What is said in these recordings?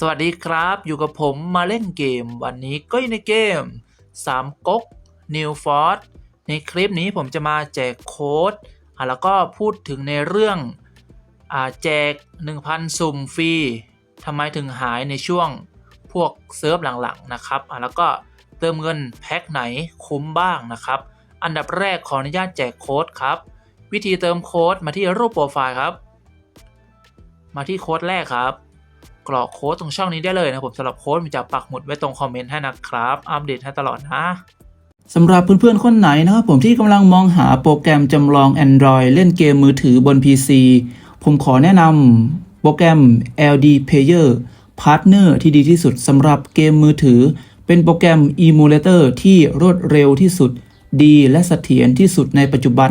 สวัสดีครับ อยู่กับผมมาเล่นเกม วันนี้ก็อยู่ในเกม3ก๊ก New f o r t ในคลิปนี้ผมจะมาแจกโค้ดแล้วก็พูดถึงในเรื่องอแจก 1,000 สุ่มฟรีทำไมถึงหายในช่วงพวกเซิร์ฟหลังๆนะครับแล้วก็เติมเงินแพ็คไหนคุ้มบ้างนะครับ อันดับแรกขออนุญาตแจกโค้ดครับ วิธีเติมโค้ดมาที่รูปโปรไฟล์ครับ มาที่โค้ดแรกครับ กรอกโค้ดตรงช่องนี้ได้เลยนะผมสำหรับโค้ดมันจะปักหมุดไว้ตรงคอมเมนต์ให้นะครับ อัปเดตให้ตลอดนะสำหรับเพื่อนๆ คนไหนนะครับผมที่กำลังมองหาโปรแกรมจำลอง Android เล่นเกมมือถือบน PC ผมขอแนะนำโปรแกรม LD Player Partner ที่ดีที่สุดสำหรับเกมมือถือ เป็นโปรแกรม Emulator ที่รวดเร็วที่สุด ดีและเสถียรที่สุดในปัจจุบัน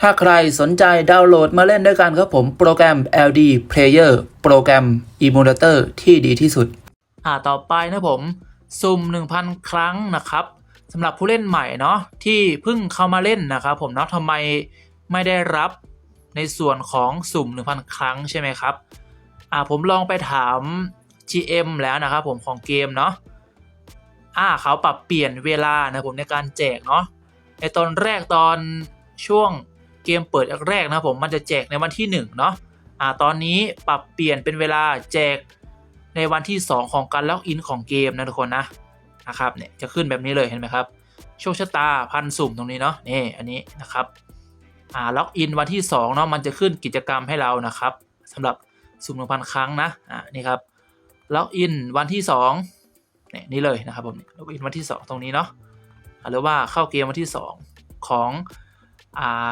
ถ้าใครสนใจดาวน์โหลดมาเล่นด้วยกันครับผมโปรแกรม LD Player โปรแกรม Emulator ที่ดีที่สุด อ่าต่อไปนะผมสุ่ม 1,000 ครั้งนะครับสำหรับผู้เล่นใหม่เนาะที่เพิ่งเข้ามาเล่นนะครับผมเนาะทำไมไม่ได้รับในส่วนของสุ่ม 1,000 ครั้งใช่ไหมครับอ่าผมลองไปถาม GM แล้วนะครับผมของเกมเนาะอ่าเขาปรับเปลี่ยนเวลานะผมในการแจกเนาะในตอนแรกตอนช่วง เกมเปิดแรกนะผมมันจะแจกในวันที่ 1 เนาะอ่าตอนนี้ปรับเปลี่ยนเป็นเวลาแจกในวันที่ 2 ของการล็อกอินของเกมนะทุกคนนะนะครับเนี่ยจะขึ้นแบบนี้เลยเห็นไหมครับโชคชะตาพันสุ่มตรงนี้เนาะนี่อันนี้นะครับอ่าล็อกอินวันที่2เนาะมันจะขึ้นกิจกรรมให้เรานะครับสำหรับสุ่มหนึ่งพันครั้งนะอ่านี่ครับล็อกอินวันที่2เนี่ยนี่เลยนะครับผมล็อกอินวันที่ 2 ตรงนี้เนาะหรือว่าเข้าเกมวันที่ 2 ของอ่า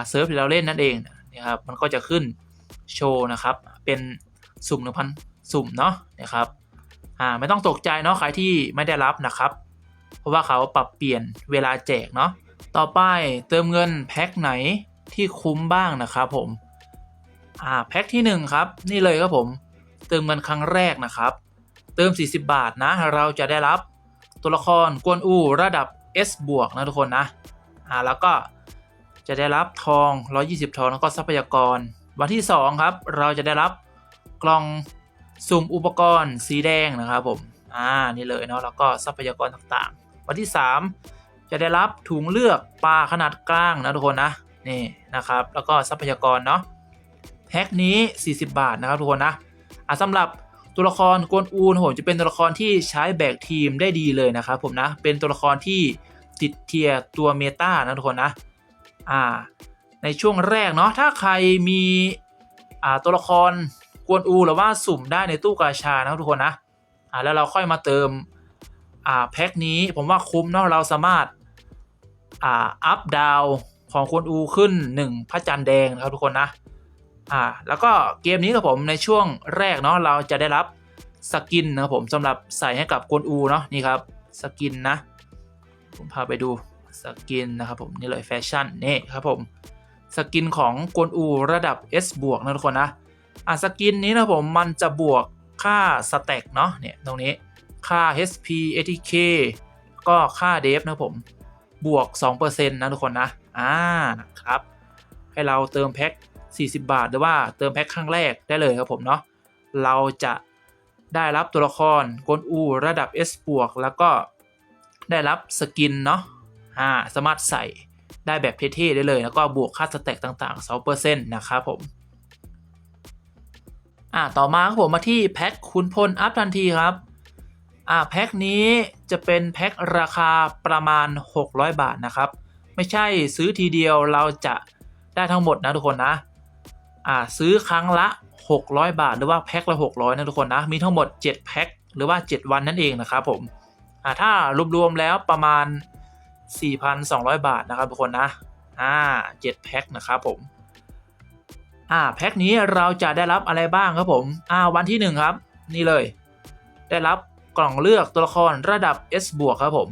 เซิร์ฟที่เราเล่นนั่นเองนี่ครับมันก็จะขึ้นโชว์นะครับ เป็นสุ่มหนึ่งพันสุ่มเนาะนะครับอ่าไม่ต้องตกใจเนาะใครที่ไม่ได้รับนะครับ เพราะว่าเขาปรับเปลี่ยนเวลาแจกเนาะต่อไปเติมเงินแพ็คไหนที่คุ้มบ้างนะครับผมอ่าแพ็คที่1ครับนี่เลยครับผมเติมเงินครั้งแรกนะครับ เติม 40 บาทนะ เราจะได้รับตัวละครกวนอูระดับ S บวกนะทุกคนนะอ่าแล้วก็ จะได้รับทอง 120 ทองแล้วก็ทรัพยากร วันที่ 2 ครับ เราจะได้รับกล่องสุ่มอุปกรณ์สีแดงนะครับผมอ่านี่เลยเนาะแล้วก็ทรัพยากรต่างๆ วันที่ 3 จะได้รับถุงเลือกปลาขนาดกลางนะทุกคนนะนี่นะครับแล้วก็ทรัพยากรเนาะแพ็คนี้ 40 บาทนะครับทุกคนนะอะสำหรับตัวละครกวนอูนผมจะเป็นตัวละครที่ใช้แบกทีมได้ดีเลยนะครับผมนะเป็นตัวละครที่ติดเทียร์ตัวเมตานะทุกคนนะ ในช่วงแรกเนาะถ้าใครมีตัวละครกวนอูหรือว่าสุ่มได้ในตู้กาชานะครับทุกคนนะแล้วเราค่อยมาเติมแพ็คนี้ผมว่าคุ้มเนาะเราสามารถอัพดาวของกวนอูขึ้น 1 พระจันทร์แดงนะครับทุกคนนะอ่าแล้วก็เกมนี้ครับผมในช่วงแรกเนาะเราจะได้รับสกินนะครับผมสำหรับใส่ให้กับกวนอูเนาะนี่ครับสกินนะผมพาไปดู สกินนะครับผมนี่เลยแฟชั่นนี่ครับผมสกินของกวนอูระดับ S บวกนะทุกคนนะอะสกินนี้นะผมมันจะบวกค่าสแต็กเนาะเนี่ยตรงนี้ค่า HP ATK ก็ค่าเดฟนะผมบวก 2%นะทุกคนนะอ่านะครับ ให้เราเติมแพ็ค40 บาท หรือว่าเติมแพ็คครั้งแรกได้เลยครับผมเนาะเราจะได้รับตัวละครกวนอูระดับ S บวกแล้วก็ได้รับสกินเนาะ อ่าสามารถใส่ได้แบบเท่ๆได้เลย แล้วก็บวกค่าสแต็กต่างๆ2%นะครับผมอ่าต่อมาครับผมมาที่แพ็คคุณพลอัพทันทีครับอ่าแพ็คนี้จะเป็นแพ็คราคาประมาณ 600 บาทนะครับ ไม่ใช่ซื้อทีเดียวเราจะได้ทั้งหมดนะทุกคนนะอ่าซื้อครั้งละ 600 บาท หรือว่าแพ็คละ 600 นะทุกคนนะ มีทั้งหมด 7 แพ็คหรือว่า 7 วันนั่นเองนะครับผมอ่าถ้ารวมๆแล้วประมาณ 4,200 บาทนะครับทุกคนนะอ่า7แพ็คนะครับผมอ่าแพ็คนี้เราจะได้รับอะไรบ้างครับผมอ่าวันที่ 1 ครับ นี่เลย ได้รับกล่องเลือกตัวละครระดับ S บวกครับผม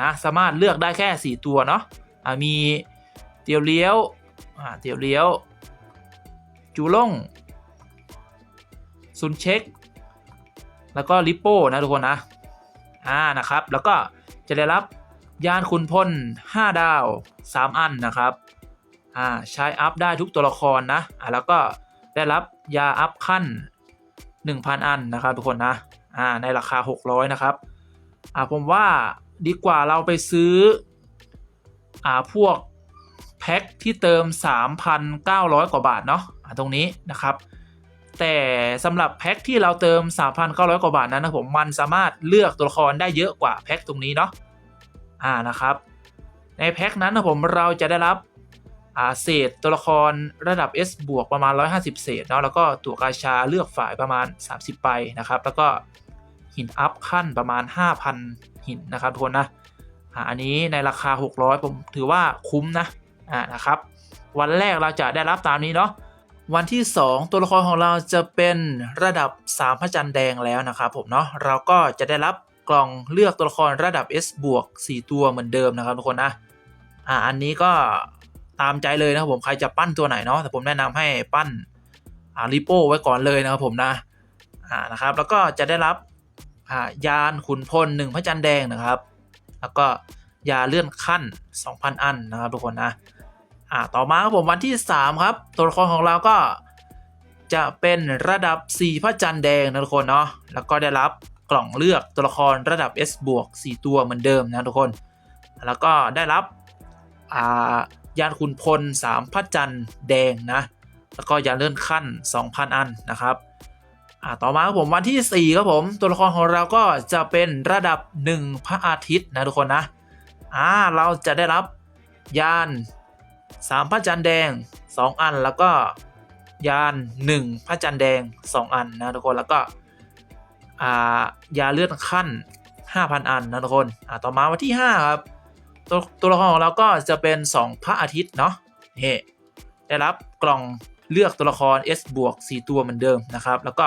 นะสามารถเลือกได้แค่ 4 ตัวเนาะอ่ามีเตียวเลี้ยวอ่าเตียวเลี้ยว จูล่งซุนเช็ค แล้วก็ลิปโป้นะทุกคนนะอ่านะครับ แล้วก็จะได้รับ ยานขุนพล5ดาว 3 อันนะครับอ่าใช้อัพได้ทุกตัวละครนะอ่าแล้วก็ได้รับยาอัพขั้น 1,000 อันนะครับทุกคนนะอ่าในราคา 600 นะครับอ่าผมว่าดีกว่าเราไปซื้ออ่าพวกแพ็คที่เติม 3,900 กว่าบาทเนาะอ่าตรงนี้นะครับ แต่สำหรับแพ็คที่เราเติม 3,900 กว่าบาทนั้นนะผมมันสามารถเลือกตัวละครได้เยอะกว่าแพ็คตรงนี้เนาะ อ่านะครับ ในแพ็คนั้นนะผมเราจะได้รับเศษตัวละครระดับ S บวกประมาณ 150 เศษเนาะแล้วก็ตัวกาชาเลือกฝ่ายประมาณ 30ใบนะครับ แล้วก็หินอัพขั้นประมาณ 5,000 หินนะครับทุกคนนะอ่าอันนี้ในราคา 600 ผมถือว่าคุ้มนะอ่านะครับ วันแรกเราจะได้รับตามนี้เนาะวันที่ 2 ตัวละครของเราจะเป็นระดับ3พระจันทร์แดงแล้วนะครับผมเนาะเราก็จะได้รับ กล่องเลือกตัวละครระดับ S บวก4ตัวเหมือนเดิมนะครับทุกคนนะอ่าอันนี้ก็ตามใจเลยนะครับผมใครจะปั้นตัวไหนเนาะแต่ผมแนะนำให้ปั้นอ่าริโป้ไว้ก่อนเลยนะครับผมนะอ่านะครับแล้วก็จะได้รับอ่ายานขุนพล1พระจันทร์แดงนะครับ แล้วก็ยาเลื่อนขั้น 2,000 อันนะครับทุกคนนะอ่าต่อมาครับผมวันที่ 3 ครับ ตัวละครของเราก็จะเป็นระดับ 4 พระจันทร์แดงนะทุกคนเนาะแล้วก็ได้รับ กล่องเลือกตัวละครระดับ S บวก4ตัวเหมือนเดิมนะทุกคน แล้วก็ได้รับยานขุนพล 3พระจันทร์แดงนะ แล้วก็ยานเลื่อนขั้น 2,000 อันนะครับอ่าต่อมาครับผมวันที่ 4 ครับผม ตัวละครของเราก็จะเป็นระดับ 1 พระอาทิตย์นะทุกคนนะอ่าเราจะได้รับยาน 3 พระจันทร์แดง 2 อัน แล้วก็ยาน 1 พระจันทร์แดง 2 อันนะทุกคนแล้วก็ายาเลือนขั้น 5,000 อันนะทุกคนต่อมาวันที่ 5 ครับ ตัวตัวละครของเราก็จะเป็น 2 พระอาทิตย์เนาะนี่ได้รับกล่องเลือกตัวละคร S บวก4ตัวเหมือนเดิมนะครับ แล้วก็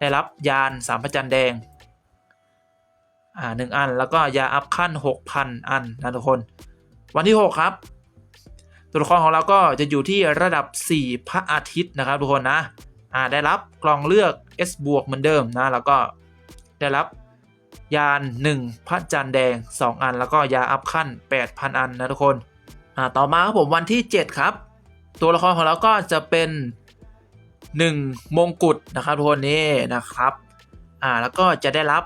ได้รับยาน3พระจันทร์แดงอ่าหนึ่งอัน แล้วก็ยาอัพขั้น 6,000 อันนะทุกคน วันที่ 6 ครับ ตัวละครของเราก็จะอยู่ที่ระดับ 4 พระอาทิตย์นะครับทุกคนนะอ่าได้รับกล่องเลือก S บวกเหมือนเดิมนะ แล้วก็ ได้รับยาน 1 พระจันทร์แดง 2 อัน แล้วก็ยาอัพขั้น 8,000 อันนะทุกคนอ่าต่อมาครับผมวันที่ 7 ครับ ตัวละครของเราก็จะเป็น 1 มงกุฎนะครับทุกคนนี่นะครับอ่าแล้วก็จะได้รับ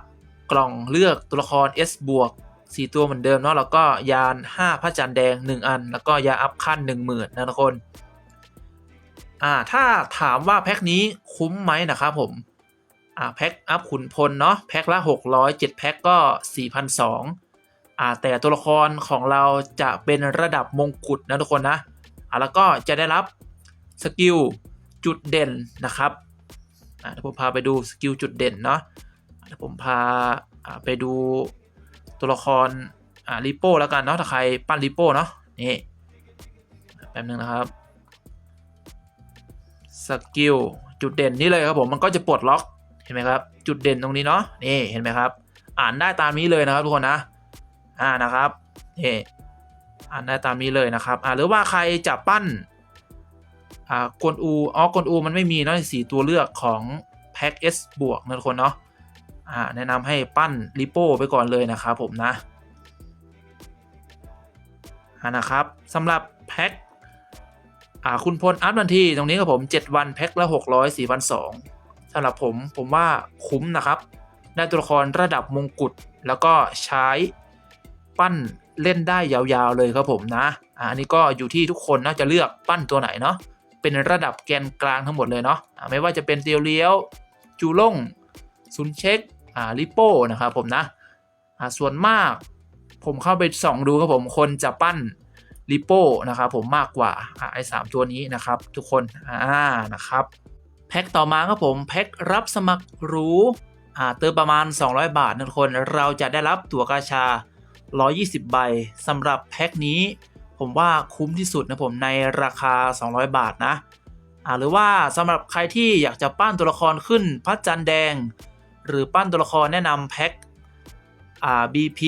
กล่องเลือกตัวละคร S บวก4ตัวเหมือนเดิมเนาะแล้วก็ยาน 5 พระจันทร์แดง 1 อัน แล้วก็ยาอัพขั้น 10,000นะทุกคนอ่าถ้าถามว่าแพ็คนี้คุ้มไหมนะครับผม อ่าแพ็คอัพขุนพลเนาะแพ็คละ 600 7แพ็คก็ 4,200อ่าแต่ตัวละครของเราจะเป็นระดับมงกุฎนะทุกคนนะอ่าแล้วก็จะได้รับสกิลจุดเด่นนะครับอ่าเดี๋ยวผมพาไปดูสกิลจุดเด่นเนาะเดี๋ยวผมพาอ่าไปดูตัวละครอ่าริโป้แล้วกันเนาะถ้าใครปั้นริโป้เนาะนี่แป๊บนึงนะครับสกิลจุดเด่นนี่เลยครับผมมันก็จะปลดล็อก ห็นไหมครับจุดเด่นตรงนี้เนาะนี่เห็นไหมครับ อ่านได้ตามนี้เลยนะครับทุกคนนะอ่านะครับนี่อ่านได้ตามนี้เลยนะครับอ่าหรือว่าใครจะปั้นอ่ากวนอูอ๋อกวนอูมันไม่มีเนาะสี่ตัวเลือกของแพ็ก S บวกนะทุกคนเนาะอ่าแนะนำให้ปั้นริโป้ไปก่อนเลยนะครับผมนะอ่านะครับสำหรับแพ็คอ่าคุณพลอัพทันทีตรงนี้ครับผม 7 วันแพ็คละ 600 4,200 สำหรับผมผมว่าคุ้มนะครับได้ตัวละครระดับมงกุฎแล้วก็ใช้ปั้นเล่นได้ยาวๆเลยครับผมนะอันนี้ก็อยู่ที่ทุกคนน่าจะเลือกปั้นตัวไหนเนาะเป็นระดับแกนกลางทั้งหมดเลยเนาะไม่ว่าจะเป็นเตียวเลี้ยวจูล่งซุนเช็คอาลิโป้นะครับผมนะอ่าส่วนมากผมเข้าไปส่องดูครับผมคนจะปั้นลิโป้นะครับผมมากกว่าอ่าไอ้สามตัวนี้นะครับทุกคนอ่านะครับ แพ็คต่อมาครับผมแพ็ครับสมัครรู้อ่าเติมประมาณ 200 บาทนะทุกคนเราจะได้รับตั๋วกาชา 120 ใบสำหรับแพ็คนี้ผมว่าคุ้มที่สุดนะผมในราคา 200 บาทนะอ่าหรือว่าสำหรับใครที่อยากจะปั้นตัวละครขึ้นพระจันทร์แดง หรือปั้นตัวละครแนะนำแพ็คอ่า BP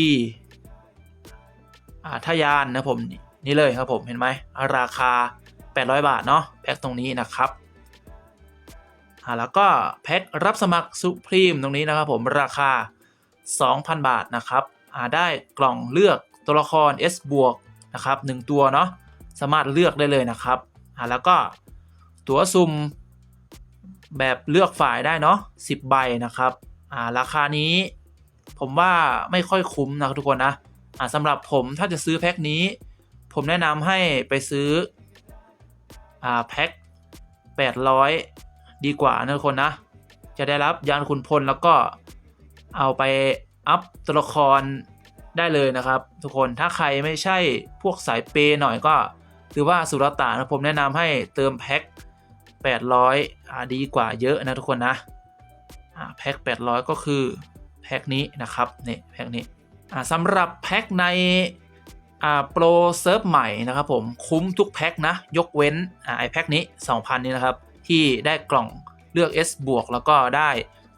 อ่าทะยานนะผมนี่เลยครับผมเห็นไหมราคา 800 บาทเนาะแพ็คตรงนี้นะครับ แล้วก็แพ็ครับสมัครสุพรีมตรงนี้นะครับผมราคา 2,000 บาทนะครับอ่าได้กล่องเลือกตัวละคร S บวกนะครับ1ตัวเนาะสามารถเลือกได้เลยนะครับแล้วก็ตั๋วซุ่มแบบเลือกฝ่ายได้เนาะ10 ใบนะครับอ่าราคานี้ผมว่าไม่ค่อยคุ้มนะครับทุกคนนะอ่าสำหรับผมถ้าจะซื้อแพ็คนี้ ผมแนะนำให้ไปซื้ออ่าแพ็ค800 ดีกว่านะทุกคนนะ จะได้รับยานขุนพลแล้วก็เอาไปอัพตัวละครได้เลยนะครับ ทุกคนถ้าใครไม่ใช่พวกสายเปย์หน่อยก็ถือว่าสุรตานนะผมแนะนำให้เติมแพ็ค800อ่าดีกว่าเยอะนะทุกคนนะอ่าแพ็ค800 ก็คือแพ็คนี้นะครับนี่แพ็คนี้อ่าสำหรับแพ็คในอ่าโปรเซิร์ฟใหม่นะครับผมคุ้มทุกแพ็คนะยกเว้นอ่าไอแพ็คนี้ 2,000 นี้นะครับ ที่ได้กล่องเลือก S บวกแล้วก็ได้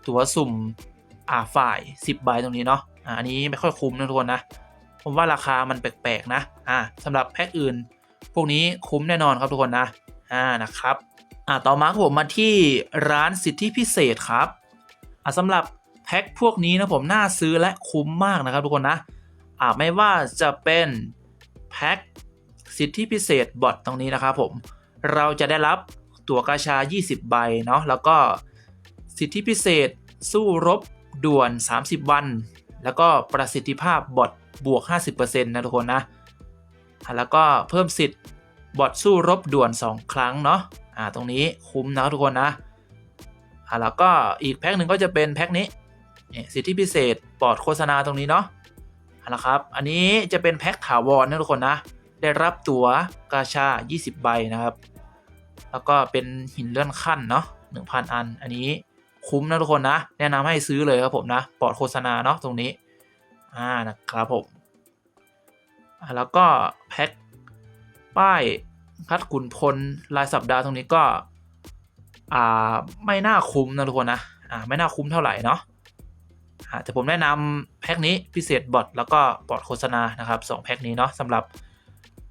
ตั๋วสุ่มอ่าฝ่าย 10 ใบตรงนี้เนาะอ่าอันนี้ไม่ค่อยคุ้มนะทุกคนนะ ผมว่าราคามันแปลกๆนะอ่าสำหรับแพ็คอื่น พวกนี้คุ้มแน่นอนครับทุกคนนะอ่านะครับอ่าต่อมาครับผมมาที่ร้านสิทธิพิเศษครับอ่าสำหรับแพ็คพวกนี้นะผมน่าซื้อและคุ้มมากนะครับทุกคนนะอ่าไม่ว่าจะเป็นแพ็คสิทธิพิเศษบอทตรงนี้นะครับผมเราจะได้รับ ตั๋วกาชา 20 ใบเนาะแล้วก็สิทธิพิเศษ สู้รบด่วน 30 วัน แล้วก็ประสิทธิภาพบอทบวก 50%นะทุกคนนะ แล้วก็เพิ่มสิทธิ์บอทสู้รบด่วน 2 ครั้งเนาะอ่าตรงนี้คุ้มนะทุกคนนะอ่าแล้วก็อีกแพ็คหนึ่งก็จะเป็นแพ็คนี้นี่สิทธิพิเศษปลอดโฆษณาตรงนี้เนาะเอาละครับ อันนี้จะเป็นแพ็คถาวรนะทุกคนนะ ได้รับตั๋วกาชา 20 ใบนะครับ แล้วก็เป็นหินเลื่อนขั้นเนาะหนึ่งพันอัน อันนี้คุ้มนะทุกคนนะ แนะนำให้ซื้อเลยครับผมนะปลอดโฆษณาเนาะตรงนี้ อ่านะครับผมแล้วก็แพ็คป้ายคัดขุนพลรายสัปดาห์ตรงนี้ก็อ่าไม่น่าคุ้มนะทุกคนนะอ่าไม่น่าคุ้มเท่าไหร่เนาะอ่าแต่ผมแนะนำแพ็คนี้พิเศษบอทแล้วก็ปลอดโฆษณานะครับสองแพ็คนี้เนาะสำหรับ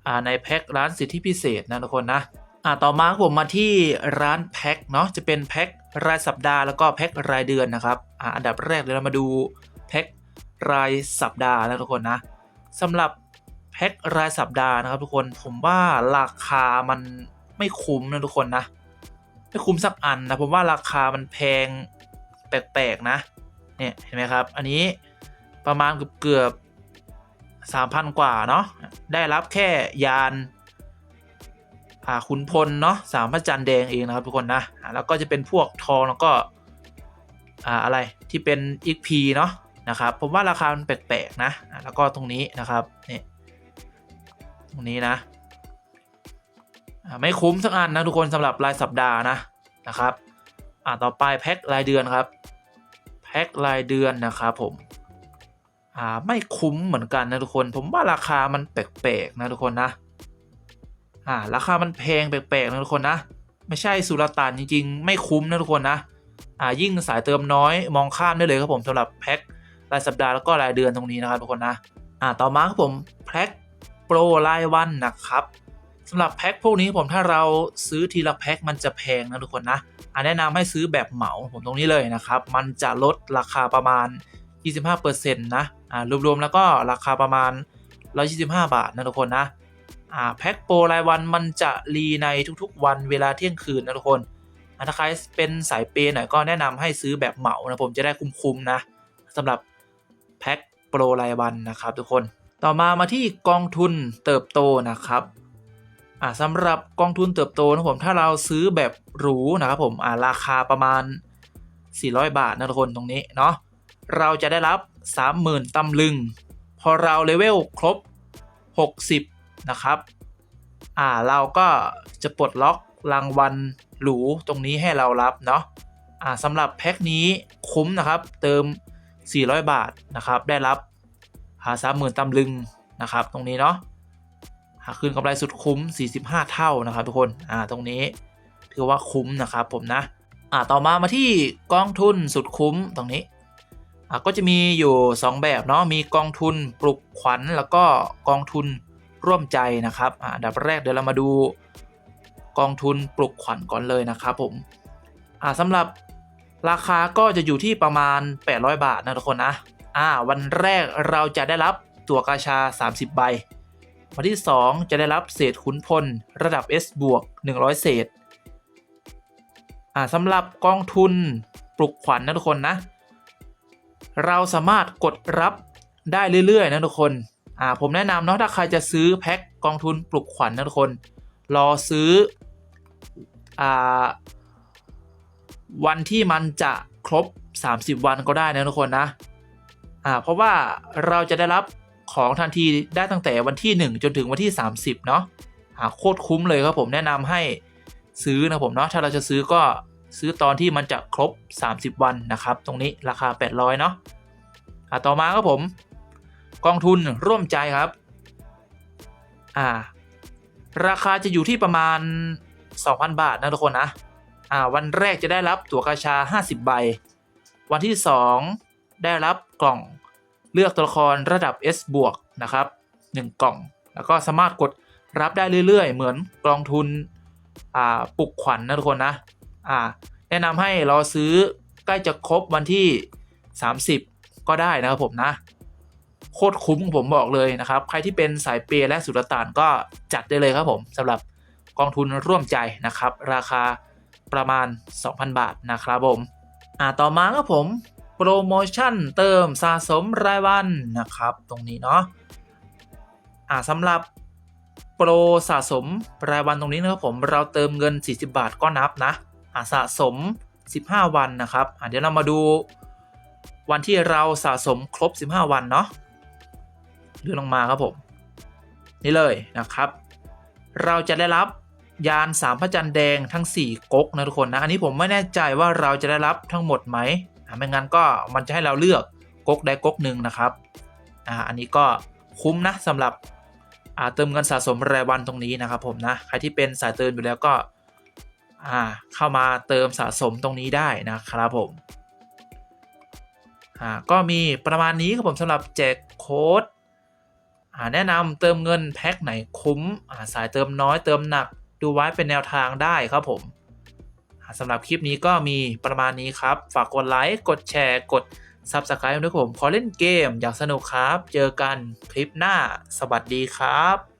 อ่าในแพ็คร้านสิทธิพิเศษนะทุกคนนะ อ่าต่อมาผมมาที่ร้านแพ็คเนาะจะเป็นแพ็ครายสัปดาห์แล้วก็แพ็ครายเดือนนะครับอ่าอันดับแรกเลยเรามาดูแพ็ครายสัปดาห์นะทุกคนนะสำหรับแพ็ครายสัปดาห์นะครับทุกคนผมว่าราคามันไม่คุ้มนะทุกคนนะไม่คุ้มสักอันนะผมว่าราคามันแพงแปลกๆนะเนี่ยเห็นไหมครับ อันนี้ประมาณเกือบเกือบสามพันกว่าเนาะได้รับแค่ยาน ขุนพลเนาะสามพระจันทร์แดงเองนะครับทุกคนนะแล้วก็จะเป็นพวกทองแล้วก็อ่าอะไรที่เป็นอีกพีเนาะนะครับผมว่าราคามันแปลกๆนะแล้วก็ตรงนี้นะครับนี่ตรงนี้นะไม่คุ้มสักอันนะทุกคนสำหรับรายสัปดาห์นะนะครับอ่าต่อไปแพ็ครายเดือนครับแพ็ครายเดือนนะครับผมอ่าไม่คุ้มเหมือนกันนะทุกคน ผมว่าราคามันแปลกๆนะทุกคนนะ อ่าราคามันแพงแปลกๆนะทุกคนนะ ไม่ใช่สุลต่านจริงๆ ไม่คุ้มนะทุกคนนะอ่ายิ่งสายเติมน้อยมองข้ามได้เลยครับผมสำหรับแพ็ครายสัปดาห์แล้วก็รายเดือนตรงนี้นะครับทุกคนนะอ่าต่อมาครับผมแพ็คโปรรายวันนะครับสำหรับแพ็คพวกนี้ผมถ้าเราซื้อทีละแพ็คมันจะแพงนะทุกคนนะอ่าแนะนำให้ซื้อแบบเหมาผมตรงนี้เลยนะครับ มันจะลดราคาประมาณ 25%นะอ่ารวมๆแล้วก็ราคาประมาณ 125 บาทนะทุกคนนะ แพ็คโปรรายวันมันจะรีในทุกๆ วันเวลาเที่ยงคืนนะทุกคนอ่าถ้าใครเป็นสายเปย์หน่อยก็แนะนำให้ซื้อแบบเหมานะผมจะได้คุ้มๆนะสำหรับแพ็คโปรรายวันนะครับทุกคนต่อมามาที่กองทุนเติบโตนะครับอ่าสำหรับกองทุนเติบโตนะผมถ้าเราซื้อแบบหรูนะครับผมอ่าราคาประมาณ 400 บาทนะทุกคนตรงนี้เนาะเราจะได้รับ 30,000 ตำลึง พอเราเลเวลครบ 60 นะครับ อ่าเราก็จะปลดล็อกรางวัลหรูตรงนี้ให้เรารับเนาะอ่าสำหรับแพ็คนี้คุ้มนะครับเติม 400 บาทนะครับ ได้รับหาสามหมื่นตำลึงนะครับ ตรงนี้เนาะหาคืนกำไรสุดคุ้ม 45 เท่านะครับทุกคนอ่าตรงนี้ถือว่าคุ้มนะครับผมนะอ่าต่อมามาที่กองทุนสุดคุ้มตรงนี้อะก็จะมีอยู่ 2 แบบเนาะมีกองทุนปลุกขวัญแล้วก็กองทุน ร่วมใจนะครับอันดับแรกเดี๋ยวเรามาดูกองทุนปลุกขวัญก่อนเลยนะครับผมอะสำหรับราคาก็จะอยู่ที่ประมาณ 800 บาทนะทุกคนนะอ่าวันแรกเราจะได้รับตั๋วกาชา 30 ใบ วันที่ 2 จะได้รับเศษขุนพลระดับ S บวก 100 เศษอ่าสำหรับกองทุนปลุกขวัญนะทุกคนนะ เราสามารถกดรับได้เรื่อยๆ นะทุกคน อ่าผมแนะนำเนาะถ้าใครจะซื้อแพ็คกองทุนปลุกขวัญนะทุกคน รอซื้ออ่าวันที่มันจะครบ 30 วันก็ได้นะทุกคนนะอ่าเพราะว่าเราจะได้รับของทันทีได้ตั้งแต่วันที่ 1 จนถึงวันที่ 30 เนาะอ่าโคตรคุ้มเลยครับผมแนะนำให้ซื้อนะผมเนาะถ้าเราจะซื้อก็ซื้อตอนที่มันจะครบ 30 วันนะครับ ตรงนี้ราคา 800 เนาะอ่าต่อมาครับผม กองทุนร่วมใจครับ อ่า ราคาจะอยู่ที่ประมาณ 2,000 บาทนะทุกคนนะ อ่า วันแรกจะได้รับตั๋วกาชา 50 ใบ วันที่ 2 ได้รับกล่องเลือกตัวละครระดับ S บวกนะครับ 1 กล่อง แล้วก็สามารถกดรับได้เรื่อย ๆ เหมือนกองทุน อ่า ปลุกขวัญนะทุกคนนะ อ่า แนะนำให้ราซื้อใกล้จะครบวันที่ 30 ก็ได้นะครับผมนะ โคตรคุ้มผมบอกเลยนะครับ ใครที่เป็นสายเปย์และสุลต่านก็จัดได้เลยครับผมสำหรับกองทุนร่วมใจนะครับ ราคาประมาณ 2,000 บาทนะครับผมอ่าต่อมาครับผมโปรโมชั่นเติมสะสมรายวันนะครับ ตรงนี้เนาะอ่าสำหรับโปรสะสมรายวันตรงนี้นะครับผมเราเติมเงิน 40 บาทก็นับนะอ่าสะสม 15 วันนะครับอ่าเดี๋ยวเรามาดูวันที่เราสะสมครบ 15 วันเนาะ เลื่อนลงมาครับผม นี่เลยนะครับ เราจะได้รับยานสามพระจันทร์แดงทั้ง 4ก๊กนะทุกคนนะอันนี้ผมไม่แน่ใจว่าเราจะได้รับทั้งหมดไหมไม่งั้นก็มันจะให้เราเลือกก๊กใดก๊กหนึ่งนะครับอ่าอันนี้ก็คุ้มนะสำหรับอ่าเติมเงินสะสมรายวันตรงนี้นะครับผมนะใครที่เป็นสายเติมอยู่แล้วก็อ่าเข้ามาเติมสะสมตรงนี้ได้นะครับผมอ่าก็มีประมาณนี้ครับผมสำหรับแจกโค้ด แนะนำเติมเงินแพ็คไหนคุ้มอาสายเติมน้อยเติมหนัก ดูไว้เป็นแนวทางได้ครับผมสำหรับคลิปนี้ก็มีประมาณนี้ครับ ฝากกดไลค์ กดแชร์ กด Subscribe ด้วยผม ขอเล่นเกม อยากสนุกครับ เจอกันคลิปหน้า สวัสดีครับ